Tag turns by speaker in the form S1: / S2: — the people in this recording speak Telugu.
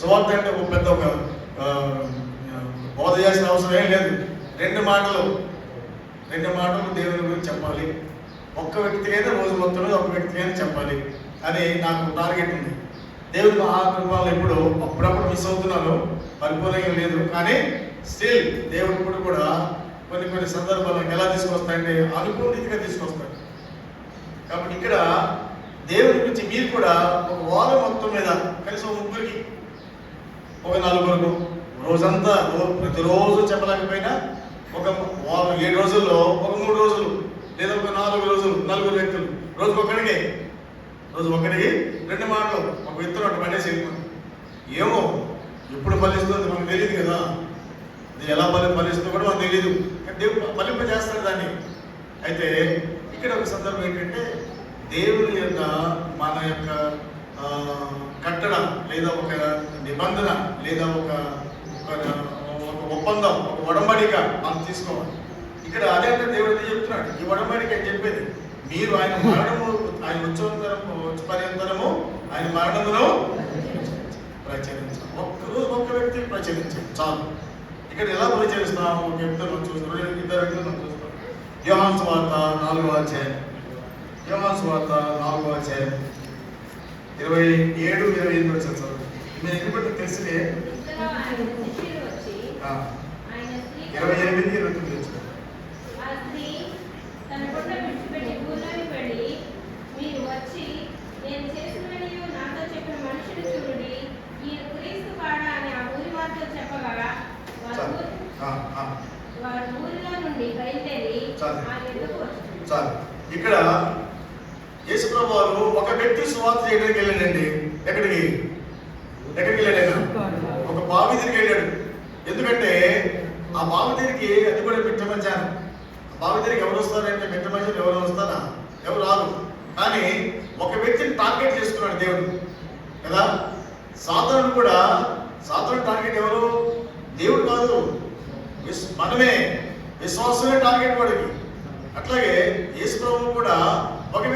S1: సువార్త అంటే ఒక పెద్ద ఒక బోధ చేసిన అవసరం ఏం లేదు. రెండు మాటలు రెండు మాటలు దేవుని గురించి చెప్పాలి. ఒక్క వ్యక్తికైనా రోజు మొత్తంలో ఒక వ్యక్తికైనా చెప్పాలి. అని నాకు టార్గెట్ ఉంది. దేవుడు ఆ కుటుంబాలు ఎప్పుడు అప్పుడప్పుడు మిస్ అవుతున్నాను. పరిపూర్ణంగా లేదు. కానీ స్టిల్ దేవుడు ఇప్పుడు కూడా కొన్ని కొన్ని సందర్భాలను ఎలా తీసుకొస్తాయంటే అనుకూలితగా తీసుకొస్తాడు. కాబట్టి ఇక్కడ దేవుడి గురించి మీరు కూడా ఒక వారం మొత్తం మీద కనీసం ముగ్గురికి ఒక నలుగురు రోజంతా ప్రతిరోజు చెప్పలేకపోయినా ఒక వారం ఏడు రోజుల్లో ఒక మూడు రోజులు లేదా ఒక నాలుగు రోజులు నలుగురు వ్యక్తులు రోజు ఒక్కడికి రోజు ఒక్కడికి రెండు మాటలు ఒక వ్యక్తులు అటు పడేసి ఏమో ఎప్పుడు ఫలిస్తుంది మనకు తెలియదు కదా. ఇది ఎలా ఫలి ఫలిస్తుందో కూడా మనకు తెలియదు దేవుడు ఫలింప చేస్తాడు దాన్ని. అయితే ఇక్కడ ఒక సందర్భం ఏంటంటే దేవుని యొక్క మన యొక్క ఆ, కట్టడం లేదా ఒక నిబంధన లేదా ఒక ఒక ఒప్పందం ఒక ఒడంబడిక మనం తీసుకోవాలి. ఇక్కడ అదే అంటే దేవుడు చెప్తున్నాడు? ఈ ఒడంబడిక అని చెప్పేది మీరు ఆయన మరణము ఆయన వచ్చేంతరము పర్యంతరము ఆయన మరణములో ప్రచురించాలి ఒక్కరోజు ఒక్క వ్యక్తి ప్రచురించాలి చాలు. ఇక్కడ ఎలా ప్రచురిస్తాం ఒక వ్యక్తులు మనం ఇద్దరు వ్యక్తులు మనం చూస్తాం యోహాన్ వార్త నాలుగో అధ్యాయం. యోహాన్ వార్త నాలుగో అధ్యాయం. ఇరవై ఏడు ఇరవై ఎనిమిది వచ్చారు సార్. మీరు ఎన్ని తెలిసినే ఇరవై ఎనిమిది ఇరవై తొమ్మిది వచ్చారు.
S2: ఆ స్త్రీ తన కొండ విడిచిపెట్టి ఊర్లోకి వెళ్ళి మీరు వచ్చి నేను చేసినవి నాతో చెప్పిన మనుషుడు చూడండి ఈ క్రీస్తు కాడా అని ఆ ఊరి వారితో చెప్పగా వారు
S1: చాలు.
S2: ఊరి-
S1: ఆ, ఆ,
S2: వారు ఊరిలో నుండి బయలుదేరి
S1: చాలు.
S2: ఆ ఎదుకు వచ్చారు
S1: చాలు. ఇక్కడ యేసుప్రభు వారు ఒక వ్యక్తి సువార్త చేయడానికి వెళ్ళాడండి. ఎక్కడికి? ఎక్కడికి వెళ్ళాడు ఒక బావి దగ్గరికి వెళ్ళాడు. ఎందుకంటే ఆ బావి దగ్గరికి అది కూడా మిట్ట మధ్యాహ్నం ఆ బావి దగ్గరికి ఎవరు వస్తారంటే మిట్ట మధ్యాహ్నం ఎవరు వస్తారా? ఎవరు రారు. కానీ ఒక వ్యక్తిని టార్గెట్ చేసుకున్నాడు దేవుడు. కదా? సాతానుడు కూడా సాతాను టార్గెట్ ఎవరు? దేవుడు కాదు. మనమే. విశ్వాసమే టార్గెట్ వాడికి. అట్లాగే యేసు కూడా ఒక వ్యక్తి